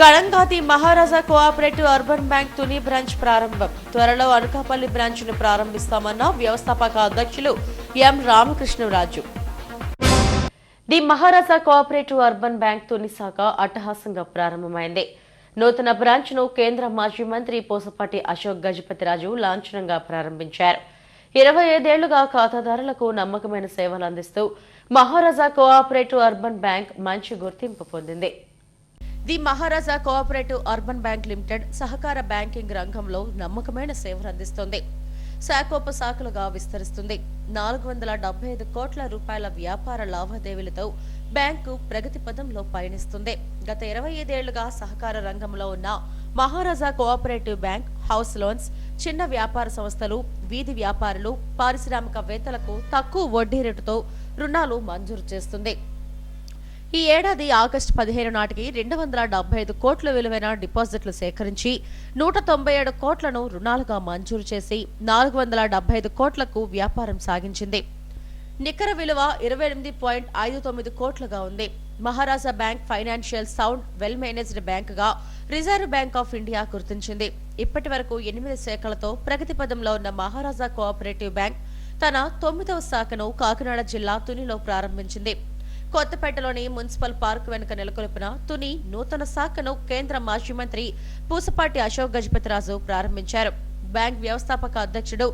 గళంగాతి Maharaja cooperative urban bank Tuni branch ప్రారంభం. త్వరలో అనకాపల్లి బ్రాంచ్ను ప్రారంభిస్తామన్న వ్యవస్థాపక అధ్యక్షులు M Ramakrishnaraju. The Maharaja cooperative urban bank Tuni శాఖ అట్టహాసంగా ప్రారంభమైంది. నూతన బ్రాంచ్ను కేంద్ర మాజీ మంత్రి పోసపాటి అశోక్ గజపతిరాజు లాంఛనంగా ప్రారంభించారు. ఇరవై ఐదేళ్ళుగా ఖాతాదారులకు నమ్మకమైన సేవలు అందిస్తూ మహారాజా కోఆపరేటివ్ అర్బన్ బ్యాంక్ మంచి గుర్తింపు పొందింది. The Maharaja cooperative urban bank limited సహకార బ్యాంకింగ్ రంగంలో నమ్మకమైన సేవలు అందిస్తోంది. శాఖోపశాఖలుగా విస్తరిస్తుంది. నాలుగు వందల డెబ్బై ఐదు కోట్ల రూపాయల వ్యాపార లావాదేవీలతో బ్యాంకు ప్రగతి పదంలో పయనిస్తుంది. గత ఇరవై ఐదేళ్ళుగా సహకార రంగంలో ఉన్న Maharaja cooperative bank house loans చిన్న వ్యాపార సంస్థలు వీధి వ్యాపారులు పారిశ్రామికవేత్తలకు తక్కువ వడ్డీ రేటుతో రుణాలు మంజూరు చేస్తుంది. ఈ ఏడాది ఆగస్టు పదిహేను నాటికి రెండు వందల డెబ్బై ఐదు కోట్ల విలువైన డిపాజిట్లు సేకరించి నూట తొంభై ఏడు కోట్లను రుణాలుగా మంజూరు చేసి నాలుగు వందల డెబ్బై ఐదు కోట్లకు వ్యాపారం సాగించింది. నికర విలువ ఇరవై ఎనిమిది పాయింట్ ఐదు తొమ్మిది కోట్లుగా ఉంది. Maharaja bank financial sound well managed బ్యాంకుగా రిజర్వ్ బ్యాంక్ ఆఫ్ ఇండియా గుర్తించింది. ఇప్పటి వరకు ఎనిమిది శాఖలతో ప్రగతి పదంలో ఉన్న మహారాజా కోఆపరేటివ్ బ్యాంక్ తన తొమ్మిదవ శాఖను కాకినాడ జిల్లా తునిలో ప్రారంభించింది. కొత్తపేటలోని మున్సిపల్ పార్క్ వెనుక నెలకొల్పిన తుని నూతన శాఖను కేంద్ర మాజీ మంత్రి పూసపాటి అశోక్ గజపతిరాజు ప్రారంభించారు. బ్యాంక్ వ్యవస్థాపక అధ్యక్షుడు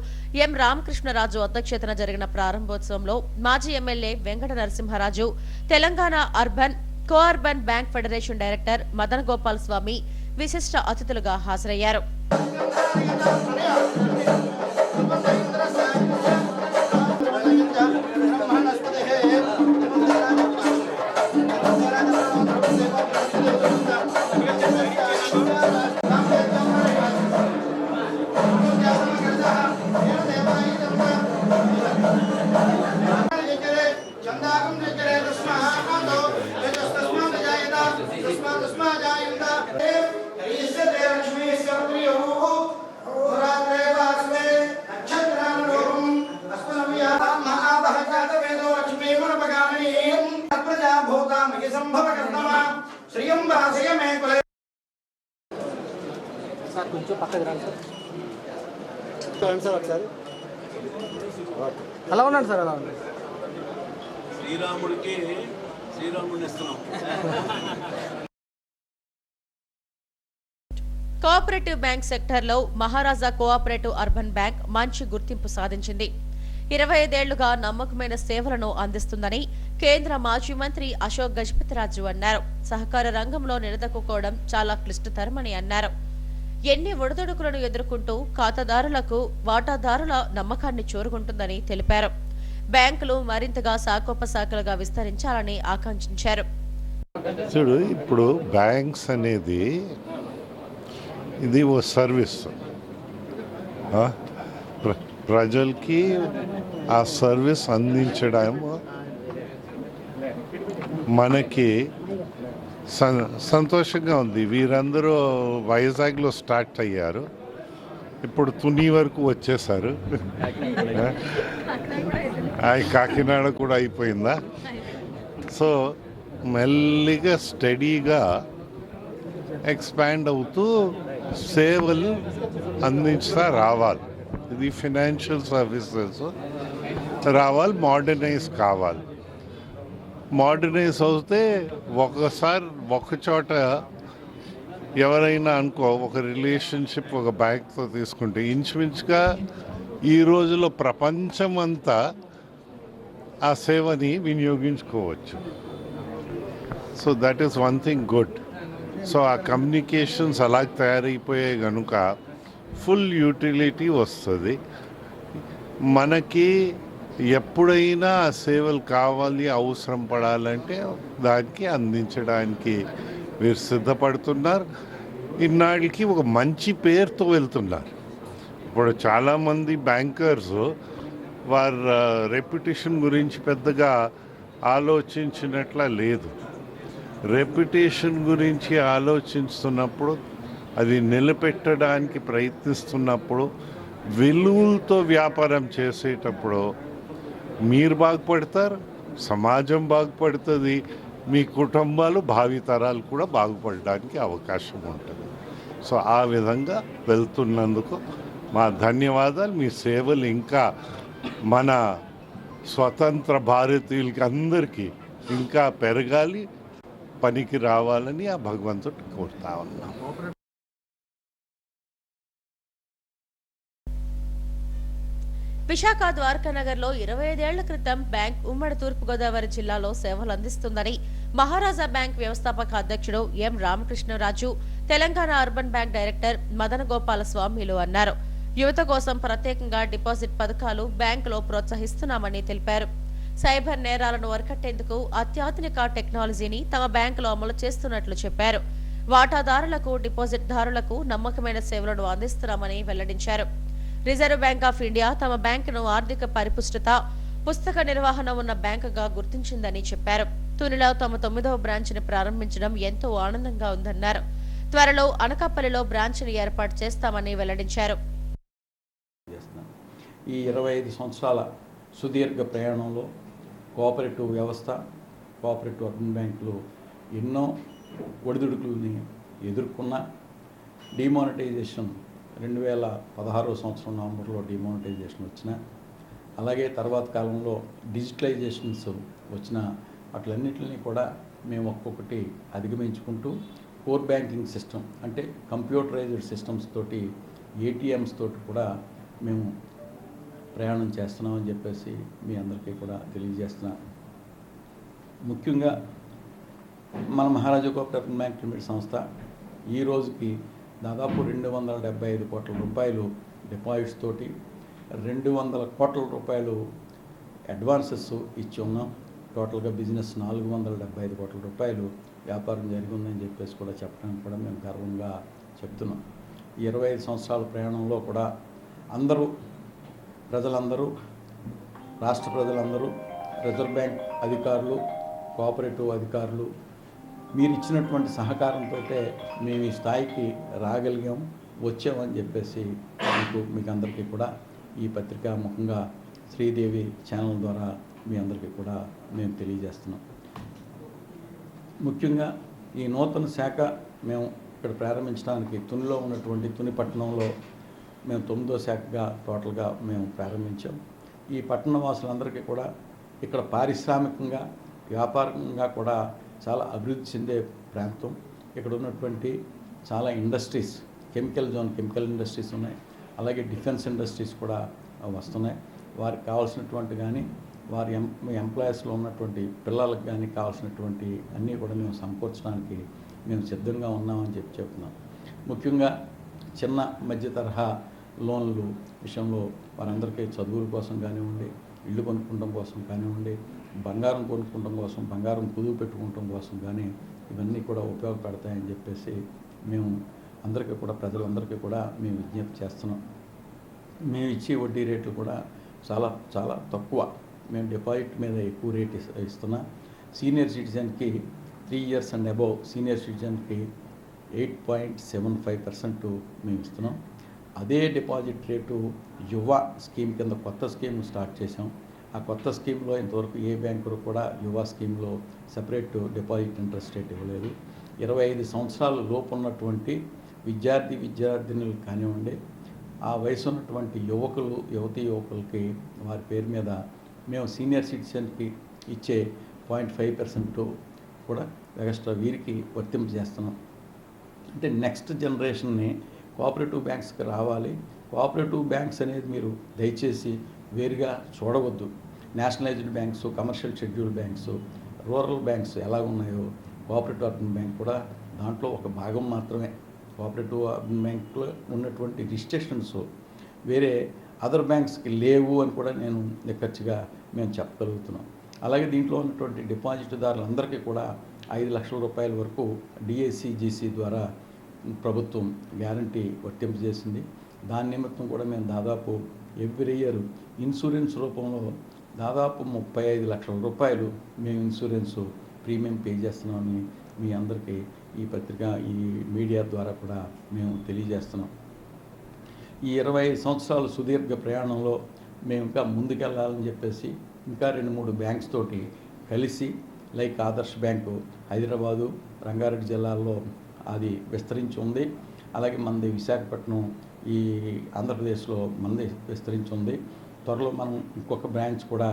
ఎం రామకృష్ణరాజు అధ్యక్షతన జరిగిన ప్రారంభోత్సవంలో మాజీ MLA Venkata Narasimharaju Telangana urban co urban bank federation director Madan Gopal Swamy విశిష్ట అతిథులుగా హాజరయ్యారు. పక్కకి రండి సార్. సార్ ఒకసారి. అలా ఉన్నాడు సార్ అలా ఉన్నాడు శ్రీరాముడికి శ్రీరాముడిని ఇస్తున్నాం. కోఆపరేటివ్ బ్యాంక్ సెక్టార్లో మహారాజా కోఆపరేటివ్ అర్బన్ బ్యాంక్ మంచి గుర్తింపు సాధించింది. ఇరవై ఐదేళ్ళుగా నమ్మకమైన సేవలను అందిస్తుందని కేంద్ర మాజీ మంత్రి అశోక్ గజపతిరాజు అన్నారు. సహకార రంగంలో నిలదొక్కుకోవడం చాలా క్లిష్టతరమని అన్నారు. ఎన్ని ఒడిదొడుకులను ఎదుర్కొంటూ ఖాతాదారులకు వాటాదారుల నమ్మకాన్ని చూరుకుంటుందని తెలిపారు. బ్యాంకులు మరింతగా శాఖోపశాఖలుగా విస్తరించాలని ఆకాంక్షించారు. చూడు ఇప్పుడు బ్యాంక్స్ అనేది ఇది ఓ సర్వీస్. ప్రజలకి ఆ సర్వీస్ అందించడం మనకి సంతోషంగా ఉంది. వీరందరూ వైజాగ్లో స్టార్ట్ అయ్యారు. ఇప్పుడు తుని వరకు వచ్చేసారు. కాకినాడ కూడా అయిపోయిందా? సో మెల్లిగా స్టడీగా ఎక్స్పాండ్ అవుతూ సేవలు అందించుతా రావాలి. ఇది ఫినాన్షియల్ సర్వీసెస్. రావాలి మోడర్నైజ్ కావాలి. మోడర్నైజ్ అవుతే ఒకసారి ఒక చోట ఎవరైనా అనుకో ఒక రిలేషన్షిప్ ఒక బ్యాంక్తో తీసుకుంటే ఇంచుమించుగా ఈ రోజులో ప్రపంచం అంతా ఆ సేవని వినియోగించుకోవచ్చు. So that is one thing good so ఆ కమ్యూనికేషన్స్ అలా తయారైపోయాయి కనుక ఫుల్ యూటిలిటీ వస్తుంది. మనకి ఎప్పుడైనా ఆ సేవలు కావాలి అవసరం పడాలంటే దానికి అందించడానికి వీరు సిద్ధపడుతున్నారు. ఇన్నాళ్ళకి ఒక మంచి పేరుతో వెళ్తున్నారు. ఇప్పుడు చాలామంది బ్యాంకర్స్ వారి రెప్యుటేషన్ గురించి పెద్దగా ఆలోచించినట్ల లేదు. రెప్యుటేషన్ గురించి ఆలోచిస్తున్నప్పుడు అది నిలబెట్టడానికి ప్రయత్నిస్తున్నప్పుడు విలువలతో వ్యాపారం చేసేటప్పుడు మీరు బాగుపడతారు సమాజం బాగుపడుతుంది మీ కుటుంబాలు భావితరాలు కూడా బాగుపడడానికి అవకాశం ఉంటుంది. సో ఆ విధంగా వెళ్తున్నందుకు మా ధన్యవాదాలు. మీ సేవలు ఇంకా మన స్వతంత్ర భారతీయులకి అందరికీ ఇంకా పెరగాలి పనికి రావాలని ఆ భగవంతుడు కోరుతా ఉన్నాం. విశాఖ ద్వారకానగర్లో ఇరవై ఐదేళ్ళ క్రితం బ్యాంక్ ఉమ్మడి తూర్పుగోదావరి జిల్లాలో సేవలు అందిస్తుందని మహారాజా బ్యాంక్ వ్యవస్థాపక అధ్యక్షుడు M Ramakrishnaraju Telangana urban bank director Madana Gopala స్వామిలు అన్నారు. యువత కోసం ప్రత్యేకంగా డిపాజిట్ పథకాలు బ్యాంకులో ప్రోత్సహిస్తున్నామని తెలిపారు. సైబర్ నేరాలను అరికట్టేందుకు అత్యాధునిక టెక్నాలజీని తమ బ్యాంకులో అమలు చేస్తున్నట్లు చెప్పారు. వాటాదారులకు డిపాజిట్ దారులకు నమ్మకమైన సేవలను అందిస్తున్నామని వెల్లడించారు. రిజర్వ్ బ్యాంక్ ఆఫ్ ఇండియా తమ బ్యాంకును ఆర్థిక పరిపుష్టత పుస్తక నిర్వహణ ఉన్న బ్యాంకుగా గుర్తించిందని చెప్పారు. తునిలో తమ తొమ్మిదవ బ్రాంచ్ను ప్రారంభించడం ఎంతో ఆనందంగా ఉందన్నారు. త్వరలో అనకాపల్లిలో బ్రాంచ్ని ఏర్పాటు చేస్తామని వెల్లడించారు. ఈ ఇరవై ఐదు సంవత్సరాల సుదీర్ఘ ప్రయాణంలో కోఆపరేటివ్ వ్యవస్థ కోఆపరేటివ్ అర్బన్ బ్యాంకులు ఎన్నో ఒడిదుడుకులని ఎదుర్కొన్న డిమానిటైజేషన్ రెండు వేల పదహారో సంవత్సరం నవంబర్లో డిమానిటైజేషన్ వచ్చిన అలాగే తర్వాత కాలంలో డిజిటలైజేషన్స్ వచ్చిన వాటిలన్నిటిని కూడా మేము ఒక్కొక్కటి అధిగమించుకుంటూ కోర్ బ్యాంకింగ్ సిస్టమ్ అంటే కంప్యూటరైజ్డ్ సిస్టమ్స్ తోటి ఏటీఎంస్ తోటి కూడా మేము ప్రయాణం చేస్తున్నామని చెప్పేసి మీ అందరికీ కూడా తెలియజేస్తున్నా. ముఖ్యంగా మన మహారాజా కోఆపరేటివ్ బ్యాంక్ లిమిటెడ్ సంస్థ ఈ రోజుకి దాదాపు రెండు వందల డెబ్బై ఐదు కోట్ల రూపాయలు డిపాజిట్స్ తోటి రెండు వందల కోట్ల రూపాయలు అడ్వాన్సెస్ ఇచ్చి ఉన్నాం. టోటల్గా బిజినెస్ నాలుగు వందల డెబ్బై ఐదు కోట్ల రూపాయలు వ్యాపారం జరిగి ఉందని చెప్పేసి కూడా చెప్పడానికి కూడా మేము గర్వంగా చెప్తున్నాం. ఈ ఇరవై ఐదు సంవత్సరాల ప్రయాణంలో కూడా అందరూ ప్రజలందరూ రాష్ట్ర ప్రజలందరూ రిజర్వ్ బ్యాంక్ అధికారులు కోఆపరేటివ్ అధికారులు మీరు ఇచ్చినటువంటి సహకారంతో మేము ఈ స్థాయికి రాగలిగాం వచ్చామని చెప్పేసి మీకు మీకు అందరికీ కూడా ఈ పత్రికా ముఖంగా శ్రీదేవి ఛానల్ ద్వారా మీ అందరికీ కూడా మేము తెలియజేస్తున్నాం. ముఖ్యంగా ఈ నూతన శాఖ మేము ఇక్కడ ప్రారంభించడానికి తునిలో ఉన్నటువంటి తుని పట్టణంలో మేము తొమ్మిదో శాఖగా టోటల్గా మేము ప్రారంభించాం. ఈ పట్టణ వాసులందరికీ కూడా ఇక్కడ పారిశ్రామికంగా వ్యాపారంగా కూడా చాలా అభివృద్ధి చెందే ప్రాంతం. ఇక్కడ ఉన్నటువంటి చాలా industries chemical zone chemical industries ఉన్నాయి. అలాగే డిఫెన్స్ ఇండస్ట్రీస్ కూడా వస్తున్నాయి. వారికి కావాల్సినటువంటి కానీ వారి ఎం ఎంప్లాయీస్లో ఉన్నటువంటి పిల్లలకు కానీ కావాల్సినటువంటి అన్నీ కూడా మేము సమకూర్చడానికి మేము సిద్ధంగా ఉన్నామని చెప్పి చెప్తున్నాం. ముఖ్యంగా చిన్న మధ్య తరహా లోన్లు విషయంలో వారందరికీ చదువుల కోసం కానివ్వండి ఇల్లు కొనుక్కోవడం కోసం కానివ్వండి బంగారం కొనుక్కోవడం కోసం బంగారం కుదువు పెట్టుకోవటం కోసం కానీ ఇవన్నీ కూడా ఉపయోగపడతాయని చెప్పేసి మేము అందరికీ కూడా ప్రజలందరికీ కూడా మేము విజ్ఞప్తి చేస్తున్నాం. మేము ఇచ్చే వడ్డీ రేట్లు కూడా చాలా చాలా తక్కువ. మేము డిపాజిట్ మీద ఎక్కువ రేట్ ఇస్తున్నా. Senior సిటిజన్కి three years and above senior సిటిజన్కి eight point seven five percent మేము ఇస్తున్నాం. అదే డిపాజిట్ రేటు యువ స్కీమ్ కింద కొత్త స్కీమ్ స్టార్ట్ చేసాం ఆ కొత్త స్కీమ్లో ఇంతవరకు ఏ బ్యాంకులు కూడా యువ స్కీమ్లో సపరేట్ డిపాజిట్ ఇంట్రెస్ట్ రేట్ ఇవ్వలేదు. ఇరవై ఐదు సంవత్సరాల లోపు ఉన్నటువంటి విద్యార్థి విద్యార్థినులు కానివ్వండి ఆ వయసు ఉన్నటువంటి యువకులు యువతీ యువకులకి వారి పేరు మీద మేము సీనియర్ సిటిజన్కి ఇచ్చే పాయింట్ ఫైవ్ పర్సెంట్ కూడా ఎక్స్ట్రా వీరికి వర్తింపజేస్తున్నాం అంటే నెక్స్ట్ జనరేషన్ని కోఆపరేటివ్ బ్యాంక్స్కి రావాలి. కోఆపరేటివ్ బ్యాంక్స్ అనేది మీరు దయచేసి వేరుగా చూడవద్దు. Nationalised banks commercial schedule banks rural banks ఎలా ఉన్నాయో కోఆపరేటివ్ అర్బన్ బ్యాంక్ కూడా దాంట్లో ఒక భాగం మాత్రమే. కోఆపరేటివ్ అర్బన్ బ్యాంక్లో ఉన్నటువంటి రిజిస్ట్రేషన్స్ వేరే అదర్ బ్యాంక్స్కి లేవు అని కూడా నేను నిక్కచ్చిగా మేము చెప్పగలుగుతున్నాం. అలాగే దీంట్లో ఉన్నటువంటి డిపాజిట్దారులందరికీ కూడా ఐదు లక్షల రూపాయల వరకు డిఏసీజీసీ ద్వారా ప్రభుత్వం గ్యారంటీ వర్తింపజేసింది. దాని నిమిత్తం కూడా మేము దాదాపు ఎవ్రీ ఇయర్ ఇన్సూరెన్స్ రూపంలో దాదాపు ముప్పై ఐదు లక్షల రూపాయలు మేము ఇన్సూరెన్స్ ప్రీమియం పే చేస్తున్నామని మీ అందరికీ ఈ పత్రిక ఈ మీడియా ద్వారా కూడా మేము తెలియజేస్తున్నాం. ఈ ఇరవై సంవత్సరాల సుదీర్ఘ ప్రయాణంలో మేము ఇంకా ముందుకెళ్ళాలని చెప్పేసి ఇంకా రెండు మూడు బ్యాంక్స్ తోటి కలిసి లైక్ ఆదర్శ్ బ్యాంకు హైదరాబాదు రంగారెడ్డి జిల్లాల్లో అది విస్తరించి ఉంది. అలాగే మనది విశాఖపట్నం ఈ ఆంధ్రప్రదేశ్లో మనది విస్తరించి ఉంది త్వరలో మనం ఇంకొక బ్రాంచ్ కూడా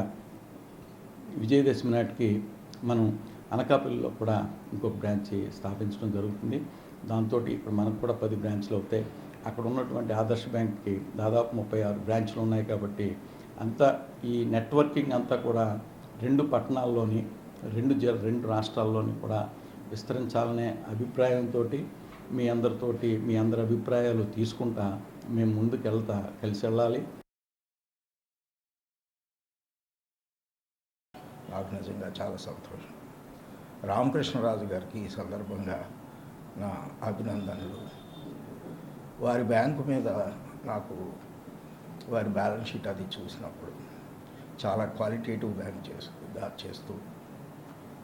విజయదశమి నాటికి మనం అనకాపల్లిలో కూడా ఇంకొక బ్రాంచ్ స్థాపించడం జరుగుతుంది. దాంతో ఇప్పుడు మనకు కూడా పది బ్రాంచ్లు అవుతాయి. అక్కడ ఉన్నటువంటి ఆదర్శ బ్యాంక్కి దాదాపు ముప్పై ఆరు బ్రాంచ్లు ఉన్నాయి కాబట్టి అంతా ఈ నెట్వర్కింగ్ అంతా కూడా రెండు పట్టణాల్లోని రెండు జ రెండు రాష్ట్రాల్లోని కూడా విస్తరించాలనే అభిప్రాయంతో మీ అందరితోటి మీ అందరి అభిప్రాయాలు తీసుకుంటా మేము ముందుకు వెళ్తా కలిసి వెళ్ళాలి. నాకు నిజంగా చాలా సంతోషం. రామకృష్ణరాజు గారికి ఈ సందర్భంగా నా అభినందనలు. వారి బ్యాంకు మీద నాకు వారి బ్యాలెన్స్ షీట్ అది చూసినప్పుడు చాలా క్వాలిటేటివ్ బ్యాంక్ చేస్తూ గా- చేస్తూ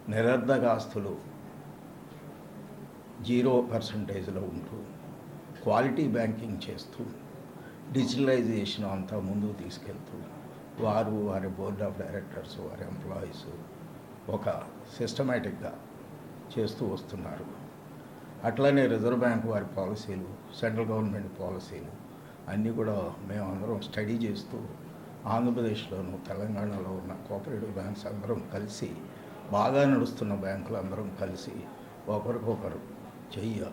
నిరర్ధక ఆస్తులు జీరో పర్సంటేజ్లో ఉంటూ క్వాలిటీ బ్యాంకింగ్ చేస్తూ డిజిటలైజేషన్ అంతా ముందుకు తీసుకెళ్తూ వారు వారి బోర్డ్ ఆఫ్ డైరెక్టర్స్ వారి ఎంప్లాయీస్ ఒక సిస్టమేటిక్గా చేస్తూ వస్తున్నారు. అట్లనే రిజర్వ్ బ్యాంక్ వారి పాలసీలు సెంట్రల్ గవర్నమెంట్ పాలసీలు అన్నీ కూడా మేము అందరం స్టడీ చేస్తూ ఆంధ్రప్రదేశ్లోను తెలంగాణలో ఉన్న కోఆపరేటివ్ బ్యాంక్స్ అందరం కలిసి బాగా నడుస్తున్న బ్యాంకులు అందరం కలిసి ఒకరికొకరు చెయ్య.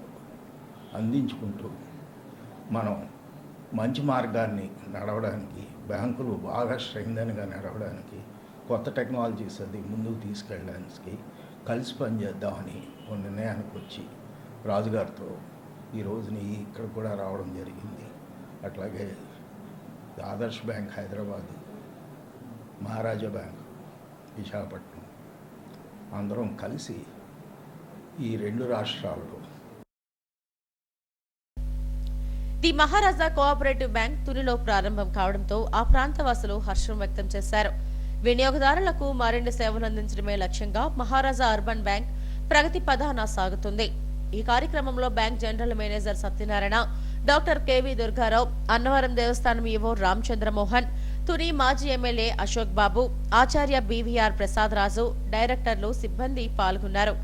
అందించుకుంటూ మనం మంచి మార్గాన్ని నడవడానికి బ్యాంకులు బాగా స్ట్రెంగ్గా నడవడానికి కొత్త టెక్నాలజీస్ అది ముందుకు తీసుకెళ్ళడానికి కలిసి పనిచేద్దామని ఒక నిర్ణయానికి వచ్చి రాజుగారితో ఈ రోజుని ఇక్కడ కూడా రావడం జరిగింది. అట్లాగే ఆదర్శ్ బ్యాంక్ హైదరాబాద్ మహారాజా బ్యాంక్ విశాఖపట్నం అందరం కలిసి ఈ రెండు రాష్ట్రాల్లో ది మహారాజా కోఆపరేటివ్ బ్యాంక్ తునిలో ప్రారంభం కావడంతో ఆ ప్రాంత వాసులు హర్షం వ్యక్తం చేశారు. వినియోగదారులకు మరిన్ని సేవలు అందించడమే లక్ష్యంగా మహారాజా అర్బన్ బ్యాంక్ ప్రగతి పదాన సాగుతుంది. ఈ కార్యక్రమంలో bank general manager Satyanarayana doctor KV Durgarao Annavaram Devasthanam EO Ramachandramohan Tuni మాజీ ఎమ్మెల్యే అశోక్ బాబు ఆచార్య బీవీఆర్ ప్రసాద్ రాజు డైరెక్టర్లు సిబ్బంది పాల్గొన్నారు.